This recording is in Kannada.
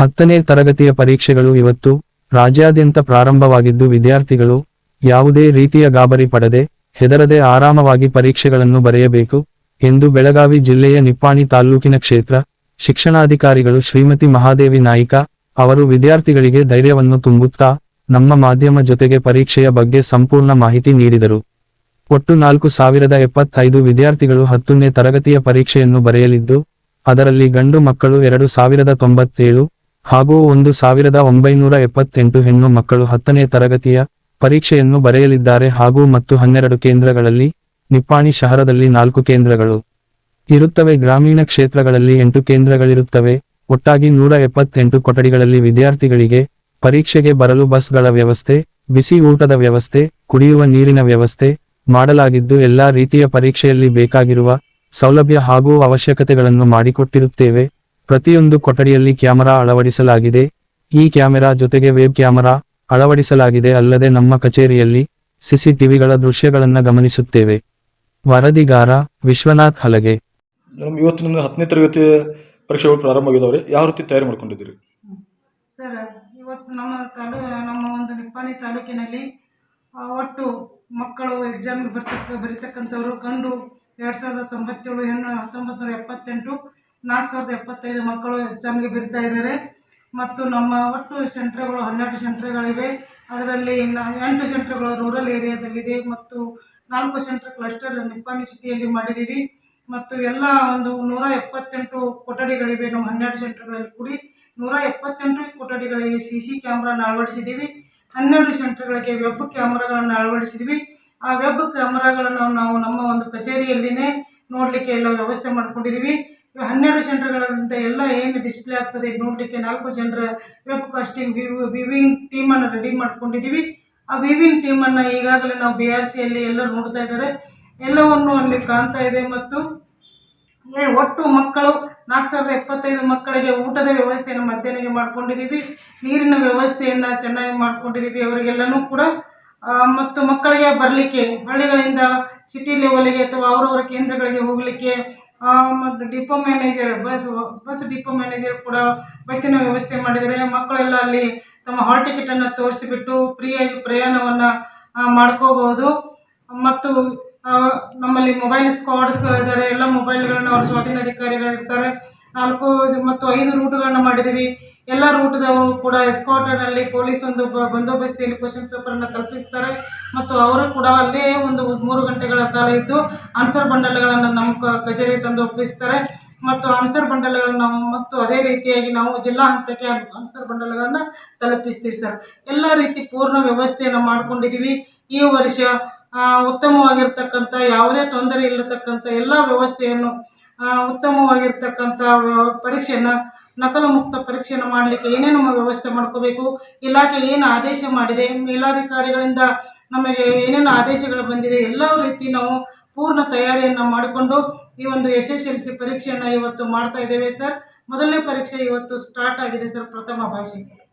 ಹತ್ತನೇ ತರಗತಿಯ ಪರೀಕ್ಷೆಗಳು ಇವತ್ತು ರಾಜ್ಯಾದ್ಯಂತ ಪ್ರಾರಂಭವಾಗಿದ್ದು ವಿದ್ಯಾರ್ಥಿಗಳು ಯಾವುದೇ ರೀತಿಯ ಗಾಬರಿ ಪಡದೆ ಹೆದರದೆ ಆರಾಮವಾಗಿ ಪರೀಕ್ಷೆಗಳನ್ನು ಬರೆಯಬೇಕು ಎಂದು ಬೆಳಗಾವಿ ಜಿಲ್ಲೆಯ ನಿಪ್ಪಾಣಿ ತಾಲ್ಲೂಕಿನ ಕ್ಷೇತ್ರ ಶಿಕ್ಷಣಾಧಿಕಾರಿಗಳು ಶ್ರೀಮತಿ ಮಹಾದೇವಿ ನಾಯ್ಕ ಅವರು ವಿದ್ಯಾರ್ಥಿಗಳಿಗೆ ಧೈರ್ಯವನ್ನು ತುಂಬುತ್ತಾ ನಮ್ಮ ಮಾಧ್ಯಮ ಜೊತೆಗೆ ಪರೀಕ್ಷೆಯ ಬಗ್ಗೆ ಸಂಪೂರ್ಣ ಮಾಹಿತಿ ನೀಡಿದರು. ಒಟ್ಟು ನಾಲ್ಕು ಸಾವಿರದ ಎಪ್ಪತ್ತೈದು ವಿದ್ಯಾರ್ಥಿಗಳು ಹತ್ತನೇ ತರಗತಿಯ ಪರೀಕ್ಷೆಯನ್ನು ಬರೆಯಲಿದ್ದು, ಅದರಲ್ಲಿ ಗಂಡು ಮಕ್ಕಳು ಎರಡು ಸಾವಿರದ ತೊಂಬತ್ತೇಳು ಹಾಗೂ ಒಂದು ಸಾವಿರದ ಒಂಬೈನೂರ ಎಪ್ಪತ್ತೆಂಟು ಹೆಣ್ಣು ಮಕ್ಕಳು ಹತ್ತನೇ ತರಗತಿಯ ಪರೀಕ್ಷೆಯನ್ನು ಬರೆಯಲಿದ್ದಾರೆ ಹಾಗೂ ಮತ್ತು ಹನ್ನೆರಡು ಕೇಂದ್ರಗಳಲ್ಲಿ, ನಿಪ್ಪಾಣಿ ಶಹರದಲ್ಲಿ ನಾಲ್ಕು ಕೇಂದ್ರಗಳು ಇರುತ್ತವೆ. ಗ್ರಾಮೀಣ ಕ್ಷೇತ್ರಗಳಲ್ಲಿ ಎಂಟು ಕೇಂದ್ರಗಳಿರುತ್ತವೆ. ಒಟ್ಟಾಗಿ ನೂರ ಎಪ್ಪತ್ತೆಂಟು ಕೊಠಡಿಗಳಲ್ಲಿ ವಿದ್ಯಾರ್ಥಿಗಳಿಗೆ ಪರೀಕ್ಷೆಗೆ ಬರಲು ಬಸ್ಗಳ ವ್ಯವಸ್ಥೆ, ಬಿಸಿ ಊಟದ ವ್ಯವಸ್ಥೆ, ಕುಡಿಯುವ ನೀರಿನ ವ್ಯವಸ್ಥೆ ಮಾಡಲಾಗಿದ್ದು ಎಲ್ಲಾ ರೀತಿಯ ಪರೀಕ್ಷೆಯಲ್ಲಿ ಬೇಕಾಗಿರುವ ಸೌಲಭ್ಯ ಹಾಗೂ ಅವಶ್ಯಕತೆಗಳನ್ನು ಮಾಡಿಕೊಟ್ಟಿರುತ್ತೇವೆ. ಪ್ರತಿಯೊಂದು ಕೊಠಡಿಯಲ್ಲಿ ಕ್ಯಾಮೆರಾ ಅಳವಡಿಸಲಾಗಿದೆ. ಈ ಕ್ಯಾಮೆರಾ ಜೊತೆಗೆ ವೆಬ್ ಕ್ಯಾಮೆರಾ ಅಳವಡಿಸಲಾಗಿದೆ ಅಲ್ಲದೆ ನಮ್ಮ ಕಚೇರಿಯಲ್ಲಿ ಸಿಸಿಟಿವಿಗಳ ದೃಶ್ಯಗಳನ್ನ ಗಮನಿಸುತ್ತೇವೆ. ವರದಿಗಾರ ವಿಶ್ವನಾಥ್ ಹಲಗೆ. ಮೇಡಮ್ ಇವತ್ತು ನಿಮ್ಮ ಹತ್ತನೇ ತರಗತಿ ಪರೀಕ್ಷೆಗಳು ಪ್ರಾರಂಭ ಆಗಿದಾವ್ರಿ ಯಾವ ರೀತಿ ತಯಾರಿ ಮಾಡ್ಕೊಂಡಿದ್ದೀರಿ? ಸರ್ ಇವತ್ತು ನಮ್ಮ ತಾಲೂ ನಮ್ಮ ಒಂದು ನಿಪ್ಪಾಣಿ ತಾಲೂಕಿನಲ್ಲಿ ಆ, ಒಟ್ಟು ಮಕ್ಕಳು ಎಕ್ಸಾಮ್ಗೆ ಬರ್ತಕ್ಕ ಬರೀತಕ್ಕಂಥವ್ರು ಗಂಡು ಎರಡು ಸಾವಿರದ ತೊಂಬತ್ತೇಳು ಹೆಣ್ಣು ಹತ್ತೊಂಬತ್ತು ನೂರ ಎಪ್ಪತ್ತೆಂಟು ನಾಲ್ಕು ಸಾವಿರದ ಎಪ್ಪತ್ತೈದು ಮಕ್ಕಳು ಎಕ್ಸಾಮ್ಗೆ ಬಿಡ್ತಾ ಇದ್ದಾರೆ ಮತ್ತು ನಮ್ಮ ಒಟ್ಟು ಸೆಂಟ್ರ್ಗಳು ಹನ್ನೆರಡು ಸೆಂಟ್ರ್ಗಳಿವೆ. ಅದರಲ್ಲಿ ಎಂಟು ಸೆಂಟ್ರ್ಗಳು ರೂರಲ್ ಏರಿಯಾದಲ್ಲಿದೆ ಮತ್ತು ನಾಲ್ಕು ಸೆಂಟ್ರ್ ಕ್ಲಸ್ಟರ್ ನಿಪ್ಪಾಣಿ ಸಿಟಿಯಲ್ಲಿ ಮಾಡಿದ್ದೀವಿ ಮತ್ತು ಎಲ್ಲ ಒಂದು ನೂರ ಎಪ್ಪತ್ತೆಂಟು ಕೊಠಡಿಗಳಿವೆ. ನಮ್ಮ ಹನ್ನೆರಡು ಸೆಂಟ್ರ್ಗಳಲ್ಲಿ ಕೂಡಿ ನೂರ ಎಪ್ಪತ್ತೆಂಟು ಕೊಠಡಿಗಳಿಗೆ ಸಿ ಸಿ ಕ್ಯಾಮ್ರಾನ ಅಳವಡಿಸಿದ್ದೀವಿ ಹನ್ನೆರಡು ಸೆಂಟ್ರ್ಗಳಿಗೆ ವೆಬ್ ಕ್ಯಾಮ್ರಾಗಳನ್ನು ಅಳವಡಿಸಿದ್ವಿ. ಆ ವೆಬ್ ಕ್ಯಾಮ್ರಾಗಳನ್ನು ನಾವು ನಮ್ಮ ಒಂದು ಕಚೇರಿಯಲ್ಲಿನೇ ನೋಡಲಿಕ್ಕೆ ಎಲ್ಲ ವ್ಯವಸ್ಥೆ ಮಾಡ್ಕೊಂಡಿದ್ದೀವಿ ಇವು ಹನ್ನೆರಡು ಜನರುಗಳಂತ ಎಲ್ಲ ಏನು ಡಿಸ್ಪ್ಲೇ ಆಗ್ತದೆ? ನೋಡಲಿಕ್ಕೆ ನಾಲ್ಕು ಜನರ ವೆಬ್ ಕಾಸ್ಟಿಂಗ್ ವಿವಿಂಗ್ ಟೀಮನ್ನು ರೆಡಿ ಮಾಡ್ಕೊಂಡಿದ್ದೀವಿ ಆ ವಿವಿಂಗ್ ಟೀಮನ್ನು ಈಗಾಗಲೇ ನಾವು ಬಿ ಆರ್ ಸಿಯಲ್ಲಿ ಎಲ್ಲರೂ ನೋಡ್ತಾ ಇದ್ದಾರೆ. ಎಲ್ಲವನ್ನು ಅಲ್ಲಿ ಕಾಣ್ತಾ ಇದೆ ಮತ್ತು ಒಟ್ಟು ಮಕ್ಕಳು, ನಾಲ್ಕು ಸಾವಿರದ ಎಪ್ಪತ್ತೈದು ಮಕ್ಕಳಿಗೆ ಊಟದ ವ್ಯವಸ್ಥೆಯನ್ನು ಮಧ್ಯಾಹ್ನಕ್ಕೆ ಮಾಡ್ಕೊಂಡಿದ್ದೀವಿ ನೀರಿನ ವ್ಯವಸ್ಥೆಯನ್ನು ಚೆನ್ನಾಗಿ ಮಾಡ್ಕೊಂಡಿದ್ದೀವಿ ಅವರಿಗೆಲ್ಲನೂ ಕೂಡ. ಮತ್ತು ಮಕ್ಕಳಿಗೆ ಬರಲಿಕ್ಕೆ, ಹಳ್ಳಿಗಳಿಂದ ಸಿಟಿ ಲೆವೆಲ್ಗೆ ಅಥವಾ ಅವರವರ ಕೇಂದ್ರಗಳಿಗೆ ಹೋಗಲಿಕ್ಕೆ ಮತ್ತು depot manager bus bus depot manager ಕೂಡ ಬಸ್ಸಿನ ವ್ಯವಸ್ಥೆ ಮಾಡಿದ್ದಾರೆ. ಮಕ್ಕಳೆಲ್ಲ ಅಲ್ಲಿ ತಮ್ಮ ಹಾಲ್ ಟಿಕೆಟನ್ನು ತೋರಿಸಿಬಿಟ್ಟು ಫ್ರೀಯಾಗಿ ಪ್ರಯಾಣವನ್ನು ಮಾಡ್ಕೋಬೋದು ಮತ್ತು ನಮ್ಮಲ್ಲಿ ಮೊಬೈಲ್ ಸ್ಕ್ವಾಡ್ಸ್ ಇದ್ದಾರೆ ಎಲ್ಲ ಮೊಬೈಲ್ಗಳನ್ನ ಅವ್ರ ಸ್ವಾಧೀನಾಧಿಕಾರಿಗಳಿರ್ತಾರೆ ನಾಲ್ಕು ಮತ್ತು ಐದು ರೂಟ್ಗಳನ್ನ ಮಾಡಿದ್ದೀವಿ. ಎಲ್ಲ ರೂಟ್ದವರು ಕೂಡ ಎಸ್ಕಾಟರ್ನಲ್ಲಿ ಪೊಲೀಸ್ ಒಂದು ಬಂದೋಬಸ್ತಿಯಲ್ಲಿ ಕ್ವಶನ್ ಪೇಪರನ್ನು ತಲುಪಿಸ್ತಾರೆ ಮತ್ತು ಅವರು ಕೂಡ ಅಲ್ಲೇ ಒಂದು ಮೂರು ಗಂಟೆಗಳ ಕಾಲ ಇದ್ದು ಆನ್ಸರ್ ಬಂಡಲ್ಗಳನ್ನು ನಮ್ಮ ಕಚೇರಿ ತಂದು ಒಪ್ಪಿಸ್ತಾರೆ. ಮತ್ತು ಆನ್ಸರ್ ಬಂಡಲ್ಗಳನ್ನು ನಾವು ಮತ್ತು ಅದೇ ರೀತಿಯಾಗಿ ನಾವು ಜಿಲ್ಲಾ ಹಂತಕ್ಕೆ ಆನ್ಸರ್ ಬಂಡಲ್ಗಳನ್ನು ತಲುಪಿಸ್ತೀವಿ ಸರ್. ಎಲ್ಲ ರೀತಿ ಪೂರ್ಣ ವ್ಯವಸ್ಥೆಯನ್ನು ಮಾಡಿಕೊಂಡಿದ್ದೀವಿ. ಈ ವರ್ಷ ಉತ್ತಮವಾಗಿರ್ತಕ್ಕಂಥ, ಯಾವುದೇ ತೊಂದರೆ ಇಲ್ಲತಕ್ಕಂಥ ಎಲ್ಲ ವ್ಯವಸ್ಥೆಯನ್ನು ಉತ್ತಮವಾಗಿರ್ತಕ್ಕಂಥ ಪರೀಕ್ಷೆಯನ್ನು ನಕಲು ಮುಕ್ತ ಪರೀಕ್ಷೆಯನ್ನು ಮಾಡಲಿಕ್ಕೆ ಏನೇನು ವ್ಯವಸ್ಥೆ ಮಾಡ್ಕೋಬೇಕು? ಇಲಾಖೆ ಏನು ಆದೇಶ ಮಾಡಿದೆ? ಮೇಲಾಧಿಕಾರಿಗಳಿಂದ ನಮಗೆ ಏನೇನು ಆದೇಶಗಳು ಬಂದಿದೆ? ಎಲ್ಲ ರೀತಿ ನಾವು ಪೂರ್ಣ ತಯಾರಿಯನ್ನು ಮಾಡಿಕೊಂಡು ಈ ಒಂದು ಎಸ್ ಎಸ್ ಎಲ್ ಸಿ ಪರೀಕ್ಷೆಯನ್ನು ಇವತ್ತು ಮಾಡ್ತಾ ಇದ್ದೇವೆ ಸರ್. ಮೊದಲನೇ ಪರೀಕ್ಷೆ ಇವತ್ತು ಸ್ಟಾರ್ಟ್ ಆಗಿದೆ ಸರ್. ಪ್ರಥಮ ಭಾಷೆ ಸರ್.